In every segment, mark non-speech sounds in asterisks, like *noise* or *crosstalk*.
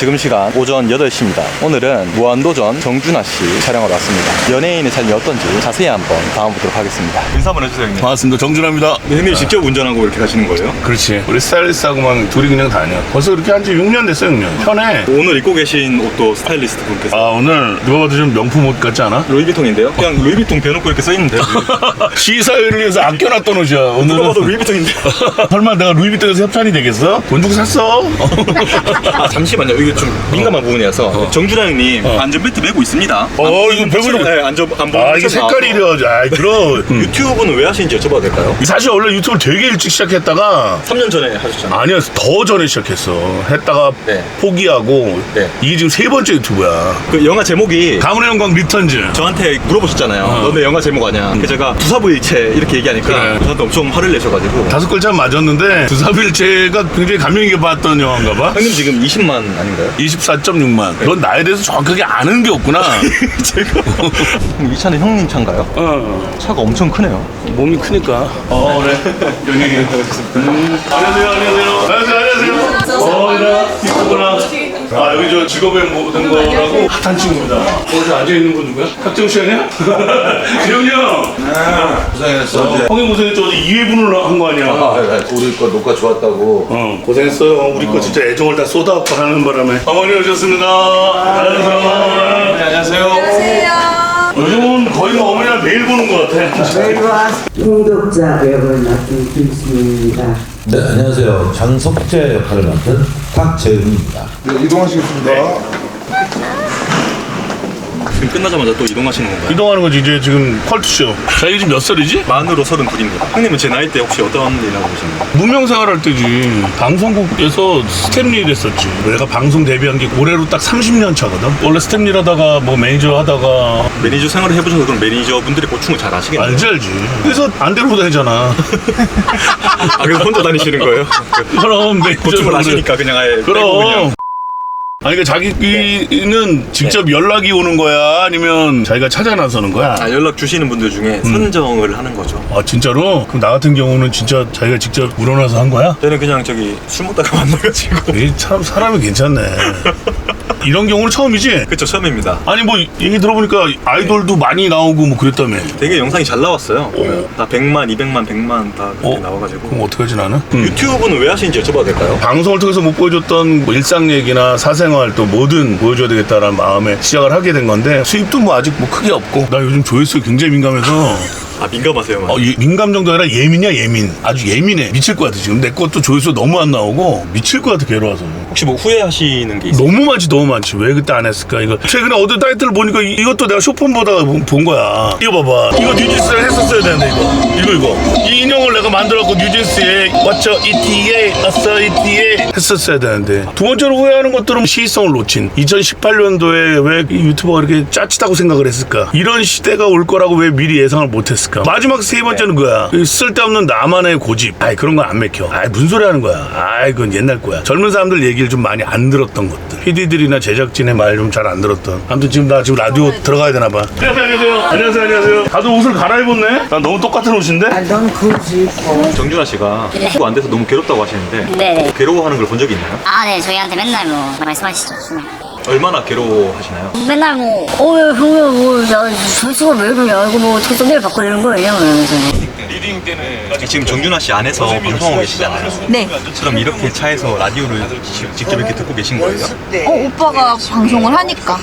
지금 시간 오전 8시입니다. 오늘은 무한도전 정준하 씨 촬영하러 왔습니다. 연예인의 삶이 어떤지 자세히 한번 담아보도록 하겠습니다. 인사 한번 해주세요, 형님. 반갑습니다. 정준합니다. 형님 직접 운전하고 이렇게 가시는 거예요? 그렇지. 우리 스타일리스트하고만 둘이 그냥 다녀. 벌써 그렇게 한 지 6년 됐어요, 6년. 편해. 오늘 입고 계신 옷도 스타일리스트 분께서 아, 오늘 누가 봐도 좀 명품 옷 같지 않아? 루이비통인데요? 그냥 루이비통 대놓고 이렇게 써있는데요. *laughs* 시사회를 위해서 아껴놨던 옷이야. 누가 오늘은. 봐도 루이비통인데요. 설마 내가 루이비통에서 협찬이 되겠어? 돈 주고 샀어? *laughs* 아 잠시만요. 이게 좀 민감한 부분이라서 정준하 형님 안전벨트 매고 있습니다. 어, 이거 거- 네, 안전 안전. 아, 이게 색깔이 이래가지고. 아이, *laughs* 그럼. 음. 유튜브는 왜 하시는지 여쭤봐도 될까요? 사실 원래 유튜브를 되게 일찍 시작했다가 3년 전에 하셨잖아요. 아니야 더 전에 시작했어 했다가 네. 포기하고 네. 이게 지금 세 번째 유튜브야 그 영화 제목이 가문의 영광 리턴즈 저한테 물어보셨잖아요. 너네 영화 제목 아냐? 그래서 제가 부사부일체 이렇게 얘기하니까 그래. 저한테 엄청 화를 내셔가지고 다섯 글자 맞았는데 두사빌체가 굉장히 감명 깊게 봤던 영화인가 봐 형님 지금 20만 아닌가요? 24.6만. 넌 나에 대해서 정확하게 아는 게 없구나. *laughs* 제가 이 차는 형님 차인가요? 어. 차가 엄청 크네요. 몸이 크니까. 어 그래. 여기 음, 안녕하세요 안녕하세요. 안녕하세요 안녕하세요. 어 이라 이쁘구나 아 여기 저 직업의 모든 거라고 핫한 친구입니다 거기서 앉아 있는 분 누구야? 탁재훈 씨 아니야? *laughs* 재훈이 형 고생했어. 어, 형이 고생했죠 어제 2회분을 한 거 아니야 우리 거 녹화 좋았다고. 어, 고생했어요. 우리 거 진짜 애정을 다 쏟아붓고 하는 바람에. 어머니 오셨습니다. 안녕하세요. 안녕하세요. 요즘은 거의 뭐 어머니랑 매일 보는 것 같아. 통독자 역을 맡은 김수민입니다. 네, 안녕하세요. 장석재 역할을 맡은 탁재훈입니다. 네, 이동하시겠습니다. 지금 끝나자마자 또 이동하시는 건가요? 이동하는 거지, 이제 지금 컬투쇼. 자기 지금 몇 살이지? 만으로 서른 둘입니다. 형님은 제 나이 때 혹시 어떤 일 하고 계셨나요? 무명 생활할 때지. 방송국에서 스텝일 했었지. 내가 방송 데뷔한 게 올해로 딱 30년 차거든. 원래 스텝일 하다가 뭐 매니저 하다가 매니저 생활을 해보셔서 그럼 매니저 분들의 고충을 잘 아시겠네요. 알지 알지. 그래서 안 데리고 다니잖아. *laughs* 아 그래서 혼자 다니시는 거예요? 그럼 매니저 고충을 아시니까 그냥 아예 빼고 그냥. 아니 그 자기는 직접 연락이 오는 거야 아니면 자기가 찾아 나서는 거야? 아, 연락 주시는 분들 중에 음. 선정을 하는 거죠. 아 진짜로? 그럼 나 같은 경우는 진짜 자기가 직접 우러나서 한 거야? 저는 그냥 저기 술 먹다가 *laughs* 만나가지고 이 참 사람이 괜찮네. *laughs* 이런 경우는 처음이지? 그쵸 처음입니다. 아니 뭐 얘기 들어보니까 아이돌도 많이 나오고 뭐 그랬다며. 되게 영상이 잘 나왔어요. 보면. 다 100만, 200만, 100만 다 이렇게 어? 나와가지고. 그럼 어떡하지 나는? 음. 유튜브는 왜 하시는지 여쭤봐도 될까요? 방송을 통해서 못 보여줬던 뭐 일상 얘기나 사생활 또 뭐든 보여줘야 되겠다라는 마음에 시작을 하게 된 건데 수입도 뭐 아직 뭐 크게 없고 나 요즘 조회수가 굉장히 민감해서 *laughs* 아 민감하세요. 어, 예- 민감 정도 아니라 예민이야 예민. 아주 예민해. 미칠 것 같아 지금. 내 것도 조회수 너무 안 나오고 미칠 것 같아 괴로워서. 혹시 뭐 후회하시는 게 있어요? 너무 많지 너무 많지. 왜 그때 안 했을까? 이거. 최근에 어떤 타이틀 보니까 이- 이것도 내가 쇼폰 보다가 본- 본 거야. 이거 봐봐. 이거 뉴진스를 했었어야 되는데 이거. 이거 이거. 이 인형 을 내가 만들었고 뉴진스에 왔죠 ETA 왔어 ETA 했었어야 되는데 두 번째로 후회하는 것들은 시의성을 놓친 2018년도에 왜이 유튜버가 이렇게 짜치다고 생각을 했을까? 이런 시대가 올 거라고 왜 미리 예상을 못했을까? 마지막 세 번째는 거야? 이 쓸데없는 나만의 고집. 아이 그런 거안 맥혀. 아이 무슨 소리 하는 거야? 아이 그건 옛날 거야. 젊은 사람들 얘기를 좀 많이 안 들었던 것들. PD들이나 제작진의 말 좀 잘 안 들었던. 아무튼 지금 나 지금 라디오 들어가야 되나 봐. 안녕하세요. 안녕하세요. 안녕하세요. 다들 옷을 갈아입었네? 난 너무 똑같은 옷인데? 아, 넌뭐 정준하 씨가 유튜브 안 돼서 너무 괴롭다고 하시는데 네네. 괴로워하는 걸 본 적이 있나요? 아, 네. 저희한테 맨날 뭐 말씀하시죠. 얼마나 괴로워하시나요? 맨날 뭐, 어, 야, 형님, 뭐, 야, 조회수가 왜 그러냐. 이거 뭐 어떻게 썸네일 바꿔내는 거예요? 이러면서. 리딩 때는 지금 정준하 씨 안에서 방송하고 계시잖아요. 네. 그럼 이렇게 차에서 라디오를 지- 직접 이렇게 듣고 계신 거예요? 어, 오빠가 방송을 하니까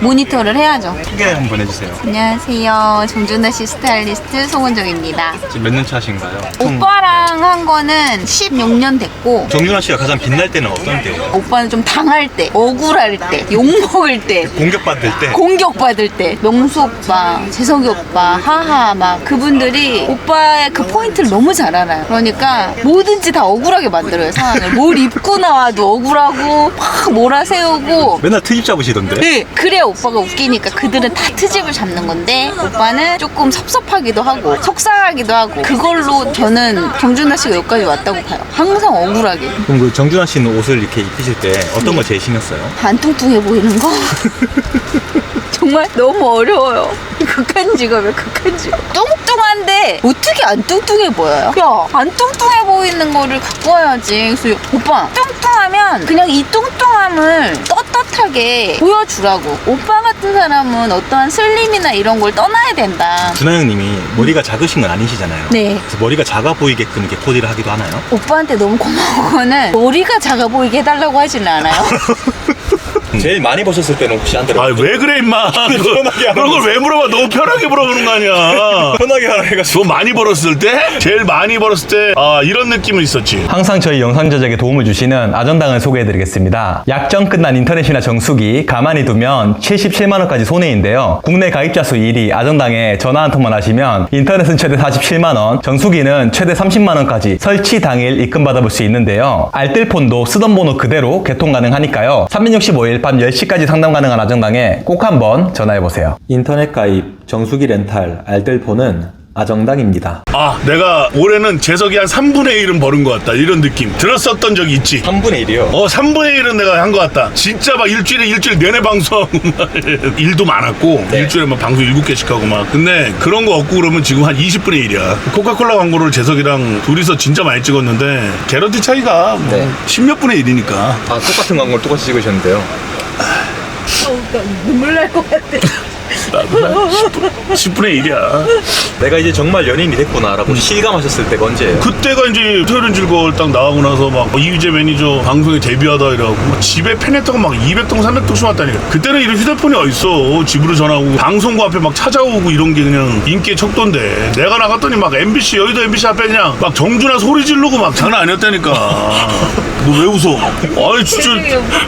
모니터를 해야죠. 소개 한번 해주세요. 안녕하세요. 정준하 씨 스타일리스트 송은정입니다. 지금 몇 년 차신가요? 오빠랑 한 거는 16년 됐고 정준하 씨가 가장 빛날 때는 어떤 때예요? 오빠는 좀 당할 때, 억울할 때, 욕먹을 때, 공격받을 때? 공격받을 때 명수 오빠, 재석이 오빠, 하하 막 그분들이 오빠 의 그 포인트를 너무 잘 알아요. 그러니까 뭐든지 다 억울하게 만들어요 상황을. 뭘 입고 나와도 억울하고 막 몰아세우고 맨날 트집 잡으시던데? 네, 그래야 오빠가 웃기니까 그들은 다 트집을 잡는 건데 오빠는 조금 섭섭하기도 하고 속상하기도 하고 그걸로 저는 정준하 씨가 여기까지 왔다고 봐요. 항상 억울하게 그럼 그 정준하 씨는 옷을 이렇게 입히실 때 어떤 걸 제일 신경 써요? 안 뚱뚱해 보이는 거 *laughs* 정말 너무 어려워요. 극한 직업이야 극한 직업 뚱뚱한데 어떻게 안 뚱뚱해 보여요? 야안 뚱뚱해 보이는 거를 갖고 와야지 그래서 오빠 뚱뚱하면 그냥 이 뚱뚱함을 떳떳하게 보여주라고 오빠 같은 사람은 어떠한 슬림이나 이런 걸 떠나야 된다 준하 형님이 머리가 작으신 건 아니시잖아요. 네 그래서 머리가 작아 보이게끔 이렇게 코디를 하기도 하나요? 오빠한테 너무 고마운 거는 머리가 작아 보이게 해달라고 하지는 않아요 *laughs* 제일 많이 보셨을 때는 혹시 안아 들어요? 왜 그래 임마 *laughs* 편하게 그런 걸 왜 물어봐 너무 편하게 물어보는 거 아니야 *laughs* 편하게 하라 해가지고. 돈 많이 벌었을 때 제일 많이 벌었을 때 아 이런 느낌은 있었지 항상 저희 영상 제작에 도움을 주시는 아전당을 소개해드리겠습니다. 약정 끝난 인터넷이나 정수기 가만히 두면 77만 원까지 손해인데요. 국내 가입자 수 1위 아전당에 전화 한 통만 하시면 인터넷은 최대 47만 원, 정수기는 최대 30만 원까지 설치 당일 입금 받아볼 수 있는데요. 알뜰폰도 쓰던 번호 그대로 개통 가능하니까요. 365일 밤 10시까지 상담 가능한 아정당에 꼭 한번 전화해보세요. 인터넷 가입, 정수기 렌탈, 알뜰폰은 아정당입니다. 아 내가 올해는 재석이 한 3분의 1은 벌은 것 같다 이런 느낌 들었었던 적이 있지 3분의 1이요. 어 3분의 1은 내가 한 것 같다 진짜 막 일주일에 일주일 내내 방송 *laughs* 일도 많았고 일주일에 막 방송 7개씩 하고 막 근데 그런 거 없고 그러면 지금 한 20분의 1이야 코카콜라 광고를 재석이랑 둘이서 진짜 많이 찍었는데 개런티 차이가 뭐 네. 10몇 분의 1이니까 아 똑같은 광고를 똑같이 찍으셨는데요. 눈물 날 것 같아 10분의 1이야. 내가 이제 정말 연예인이 됐구나라고 실감하셨을 때가 언제예요? 그때가 이제 토요일은 즐거울 딱 나가고 나서 막 이휘재 매니저 방송에 데뷔하다 이래갖고 막 집에 팬레터가 막 200통 300통씩 왔다니까. 그때는 이런 휴대폰이 어딨어. 집으로 전화오고 방송국 앞에 막 찾아오고 이런 게 그냥 인기의 척도인데. 내가 나갔더니 막 MBC 여의도 MBC 앞에 그냥 막 정준하 소리 지르고 막 장난 아니었다니까. *laughs* 너 왜 웃어? 아니 진짜.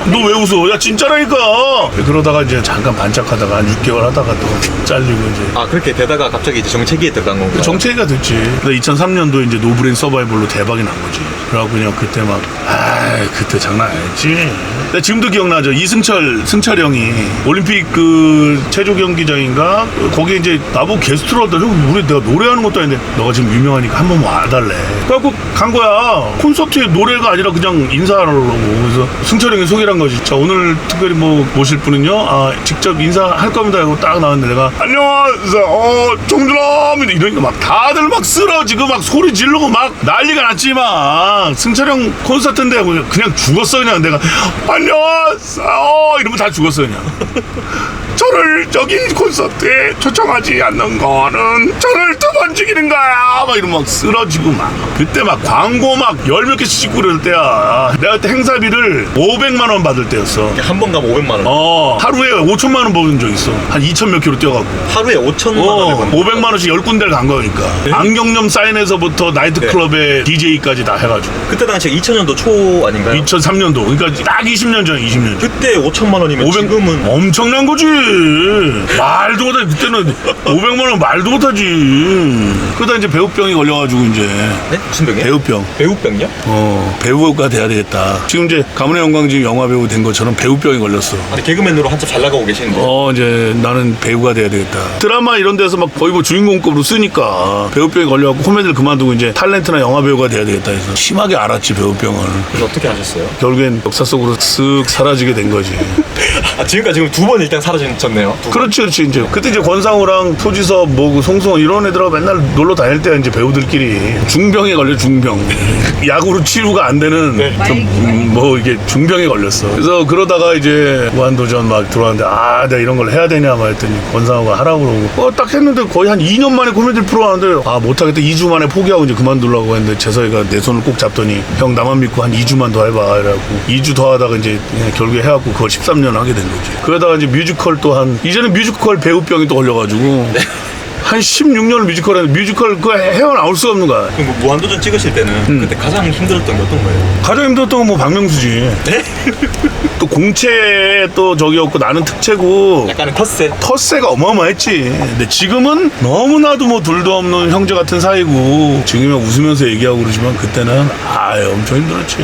너 왜 웃어? 야 진짜라니까. 그러다가 이제 잠깐 반짝하다가 한 6개월 하다가 또 잘리고 이제 아 그렇게 되다가 갑자기 이제 정체기에 들어간 건가요? 정체기가 됐지. 근데 2003년도 이제 노브레인 서바이벌로 대박이 난 거지. 그래갖고 그냥 그때 막, 아 그때 장난 아니었지. 근데 지금도 기억나죠. 이승철, 승철 형이 올림픽 그 체조 경기장인가? 거기에 이제 나보고 게스트로 왔다. 형, 우리 내가 노래하는 것도 아닌데, 너가 지금 유명하니까 한 번 와달래. 그래갖고 간 거야. 콘서트에 노래가 아니라 그냥 인사하려고. 그래서 승철 형이 소개를 한 거지. 자, 오늘 특별히 뭐 모실 분은요, 아, 직접 인사할 겁니다. 하고 딱 나왔는데 내가, 안녕하세요. 어, 정준함. 이러니까 막 다들 막 쓰러지고 막 소리 지르고 막 난리가 났지 막. 승철 형 콘서트인데 그냥 그냥 죽었어 그냥 내가 안녕하세요. 이러면 다 죽었어 그냥. 저를 저기 콘서트에 초청하지 않는 거는 저를 두 번 죽이는 거야. 막 이러면 막 쓰러지고 막. 그때 막 광고 막 열 몇 개씩 찍고 그럴 때야. 내가 그때 행사비를 500만 원 받을 때였어. 한 번 가면 500만 원. 어, 하루에 5천만 원 버는 적 있어. 한 2천 몇 킬로 뛰어가고. 하루에 5천만 원을 어, 버는 500만 원씩 10군데를 간 거니까. 안경염 사인에서부터 나이트클럽에 DJ까지 다 해가지고. 그때 당시에 2000년도 초 아닌가요? 2003년도. 그러니까 딱 20년 전에 20년 전. 그때 5천만 원이면 500, 지금은 엄청난 거지. 말도 못하지. 그때는 500만 원 말도 못하지. 그러다 이제 배우병이 걸려가지고 이제 네? 무슨 병이요? 배우병. 배우병요? 어 배우가 돼야 되겠다. 지금 이제 가문의 영광 지금 영화 배우 된 것처럼 배우병이 걸렸어. 아니 개그맨으로 한참 잘 나가고 계시는데 어 이제 나는 배우가 돼야 되겠다 드라마 이런 데서 막 거의 뭐 주인공급으로 쓰니까 배우병이 걸려갖고 코미디를 그만두고 이제 탤런트나 영화 배우가 돼야 되겠다 해서 심하게 알았지 배우병을 그래서 어떻게 하셨어요? 결국엔 역사 속으로 쓱 사라지게 된 거지 *laughs* 아 지금까지 지금 두 번 일단 사라 졌네요. 두 번. 그렇지 그렇지. 이제 그때 이제 권상우랑 표지섭 뭐그 송승헌 이런 애들하고 맨날 놀러 다닐 때 이제 배우들끼리. 중병에 걸려 중병. *laughs* 약으로 치료가 안 되는 좀뭐 이게 중병에 걸렸어. 그래서 그러다가 이제 무한도전 막 들어왔는데 아 내가 이런 걸 해야 되냐 막 했더니 권상우가 하라고 그러고. 어 딱 했는데 거의 한 2년 만에 코미디를 프로 하는데 아 못하겠다. 2주 만에 포기하고 이제 그만두려고 했는데 재석이가 내 손을 꼭 잡더니 형 나만 믿고 한 2주만 더 해봐. 이래갖고 2주 더 하다가 이제 그냥 결국에 해갖고 그걸 13년 하게 된 거지. 그러다가 이제 뮤지컬 또한 이제는 뮤지컬 배우병이 또 걸려가지고 한 16년을 뮤지컬 했는데 뮤지컬 그거 헤어나올 수가 없는 거야 그럼 뭐 무한도전 찍으실 때는 그때 가장 힘들었던 게 어떤 거예요? 가장 힘들었던 건 뭐 박명수지 네? 또 공채 또 저기였고 나는 특채고 약간의 텃세 텃세가 어마어마했지. 근데 지금은 너무나도 뭐 둘도 없는 형제 같은 사이고 지금은 웃으면서 얘기하고 그러지만 그때는 아유 엄청 힘들었지.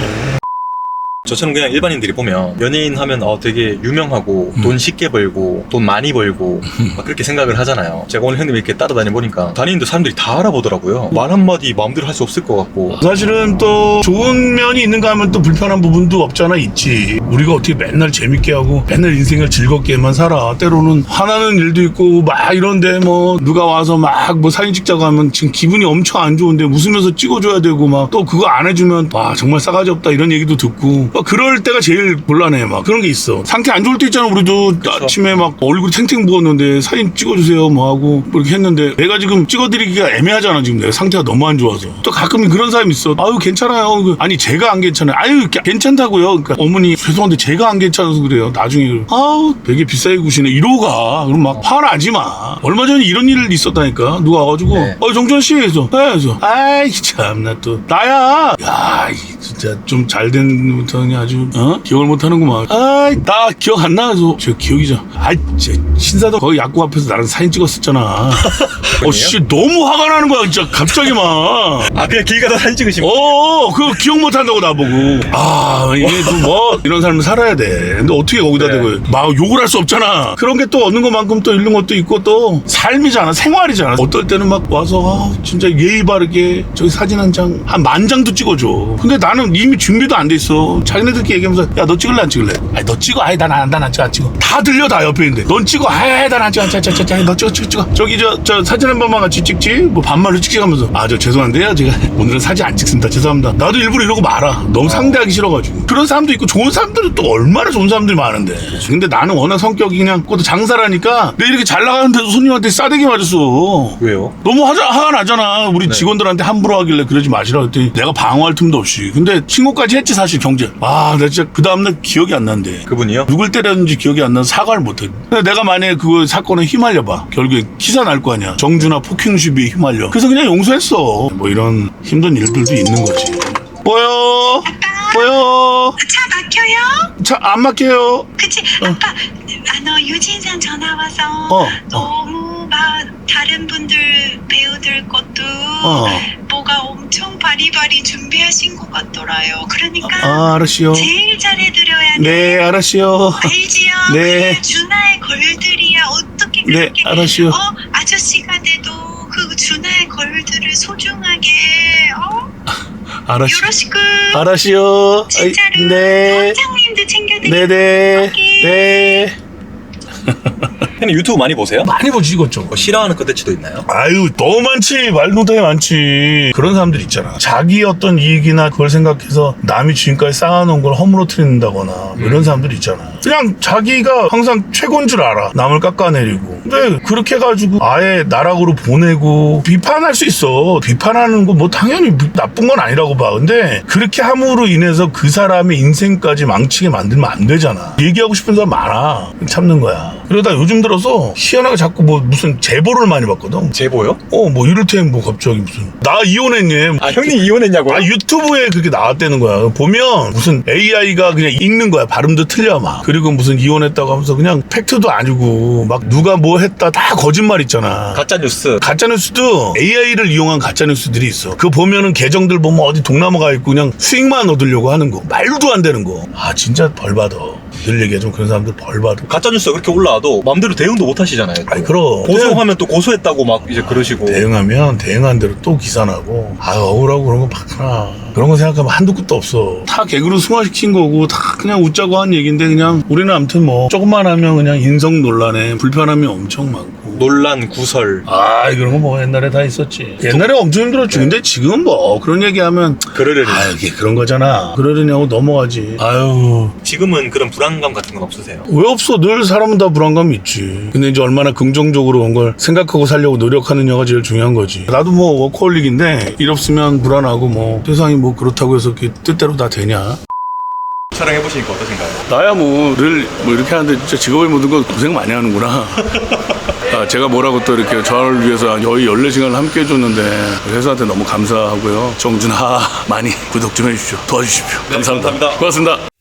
저처럼 그냥 일반인들이 보면 연예인 하면 어 되게 유명하고 음. 돈 쉽게 벌고 돈 많이 벌고 막 그렇게 생각을 하잖아요. 제가 오늘 형님 이렇게 따라다니 보니까 다니는데 사람들이 다 알아보더라고요. 말 한마디 마음대로 할 수 없을 것 같고 사실은 또 좋은 면이 있는가 하면 또 불편한 부분도 없잖아 있지 우리가 어떻게 맨날 재밌게 하고 맨날 인생을 즐겁게만 살아 때로는 화나는 일도 있고 막 이런데 뭐 누가 와서 막 뭐 사진 찍자고 하면 지금 기분이 엄청 안 좋은데 웃으면서 찍어줘야 되고 막 또 그거 안 해주면 와 정말 싸가지 없다 이런 얘기도 듣고 막 그럴 때가 제일 곤란해 막. 그런 게 있어. 상태 안 좋을 때 있잖아 우리도. 아침에 막 얼굴이 탱탱 부었는데 사진 찍어주세요 뭐 하고 뭐 이렇게 했는데 내가 지금 찍어드리기가 애매하잖아 지금 내가 상태가 너무 안 좋아서. 또 가끔 그런 사람이 있어. 아유 괜찮아요. 그, 아니 제가 안 괜찮아요. 아유 게- 괜찮다고요. 그러니까 어머니 죄송한데 제가 안 괜찮아서 그래요. 나중에 아우 되게 비싸게 구시네. 이러고 가. 그럼 막 화나지 마. 얼마 전에 이런 일 있었다니까. 누가 와가지고 네. 어 정준 씨. 해서 네 해서 아이 참나 또. 나야. 야이 진짜 좀 잘된 부터 니 아주 어 기억을 못하는구만 아이 나 기억 안 나서 저 기억이 좀 아이 제 신사동 거기 약국 앞에서 나랑 사진 찍었었잖아 *laughs* 어씨 너무 화가 나는 거야 진짜 갑자기 막 아 그냥 길 가다 사진 찍으시면 어, 그거 기억 못 한다고 나보고. 아, 이게 좀 뭐, 이런 삶을 살아야 돼. 근데 어떻게 거기다 네. 대고, 막 욕을 할 수 없잖아. 그런 게 또 얻는 것만큼 또 잃는 것도 있고 또 삶이잖아. 생활이잖아. 어떨 때는 막 와서, 아, 진짜 예의 바르게 저기 사진 한 장, 한 만 장도 찍어줘. 근데 나는 이미 준비도 안 돼 있어. 자기네들끼리 얘기하면서, 야, 너 찍을래, 안 찍을래? 아니, 너 찍어. 아이, 난, 안- 난안 찍어, 안 찍어. 다 들려, 다 옆에 있는데. 넌 찍어. 아이, 난안 찍어, 안 찍어, 안 찍어. 너 찍어, 찍어, 찍어. 저기, 저, 저 사진 한 번만 같이 찍지? 뭐 반말로 찍지 하면서. 아, 저 죄송한데요. 제가 *laughs* 오늘은 사진 안 찍습니다. 죄송합니다. 나도 일부러 이러고 말아. 너무 상대하기 싫어가지고. 그런 사람도 있고 좋은 사람들은 또 얼마나 좋은 사람들이 많은데. 근데 나는 워낙 성격이 그냥 그것도 장사라니까 내 이렇게 잘 나가는데도 손님한테 싸대기 맞았어. 왜요? 너무 화자, 화가 나잖아. 우리 직원들한테 함부로 하길래 그러지 마시라 그랬더니 내가 방어할 틈도 없이. 근데 신고까지 했지 사실 경제. 아, 나 진짜 그 다음날 기억이 안 난대. 그분이요? 누굴 때렸는지 기억이 안 나서 사과를 못해. 근데 내가 만약에 그 사건에 휘말려봐. 결국에 기사 날 거 아니야. 정준하 폭행 시비에 휘말려. 그래서 그냥 용서했어. 뭐 이런 힘든 일들도 있는 거지. 뭐요? 뭐요? 차 막혀요? 차 안 막혀요. 그치 아빠 아 너 유진상 전화 와서 어, 어. 너무 막 다른 분들 배우들 것도 어. 뭐가 엄청 바리바리 준비하신 것 같더라요 그러니까 아, 알았시요. 제일 잘해드려야 돼 네, 알았시요. 알지요? 네. 그 준하의 걸들이야 어떻게 네, 그렇게 알았시요. 어 아저씨가 돼도 그 준하의 걸들을 소중하게 어 알았시. 요러시고 알았시요. 진짜로 네. 원장님도 챙겨드리고 네네. 오케이. 네. *laughs* 형님 유튜브 많이 보세요? 많이 보지 이것 좀. 뭐 싫어하는 컨텐츠도 있나요? 아유 너무 많지 말 못하게 많지 그런 사람들 있잖아 자기 어떤 이익이나 그걸 생각해서 남이 지금까지 쌓아놓은 걸 허물어뜨린다거나 뭐 이런 사람들 있잖아 그냥 자기가 항상 최고인 줄 알아 남을 깎아내리고 근데 그렇게 해가지고 아예 나락으로 보내고 비판할 수 있어 비판하는 거 뭐 당연히 나쁜 건 아니라고 봐 근데 그렇게 함으로 인해서 그 사람의 인생까지 망치게 만들면 안 되잖아 얘기하고 싶은 사람 많아 참는 거야 그러다 요즘 들어서 희한하게 자꾸 뭐 무슨 제보를 많이 받거든 제보요? 어, 뭐 이를테면 뭐 갑자기 무슨 나 이혼했니? 아 형님 이혼했냐고요? 아 유튜브에 그렇게 나왔다는 거야. 보면 무슨 AI가 그냥 읽는 거야. 발음도 틀려 막. 그리고 무슨 이혼했다고 하면서 그냥 팩트도 아니고 막 누가 뭐 했다 다 거짓말 있잖아. 가짜 뉴스 가짜 뉴스도 AI를 이용한 가짜 뉴스들이 있어. 그거 보면은 계정들 보면 어디 동남아 가 있고 그냥 수익만 얻으려고 하는 거. 말도 안 되는 거. 아, 진짜 벌 받아. 늘 얘기하지만 그런 사람들 벌 받아. 가짜 뉴스가 그렇게 올라와도 마음대로 대응도 못 하시잖아요. 또. 아이, 그럼. 고소하면 또 고소했다고 막 이제 그러시고 대응하면 대응한 대로 또 기사나고 아 억울하고 그런 거 많구나 그런 거 생각하면 한두 끝도 없어 다 개그로 승화시킨 거고 다 그냥 웃자고 한 얘기인데 그냥 우리는 아무튼 뭐 조금만 하면 그냥 인성 논란에 불편함이 엄청 많고 논란 구설 아 그런 거뭐 옛날에 다 있었지 옛날에 엄청 힘들었지 근데 지금 뭐 그런 얘기하면 그러려니 아 이게 그런 거잖아 그러려냐고 넘어가지 아유 지금은 그런 불안감 같은 건 없으세요? 왜 없어? 늘 사람은 다 불안감이 있지. 근데 이제 얼마나 긍정적으로 온 걸 생각하고 살려고 노력하느냐가 제일 중요한 거지. 나도 뭐 워커홀릭인데 일 없으면 불안하고 뭐 세상이 뭐 그렇다고 해서 이렇게 뜻대로 다 되냐? 촬영해 보시니까 어떠신가요? 나야 뭐 늘 뭐 이렇게 하는데 진짜 직업을 묻은 거 고생 많이 하는구나. *laughs* 아, 제가 뭐라고 또 이렇게 저를 위해서 거의 14시간을 함께 해줬는데 회사한테 너무 감사하고요. 정준하 많이 구독 좀 해주십시오. 도와주십시오. 감사합니다. 감사합니다. 고맙습니다.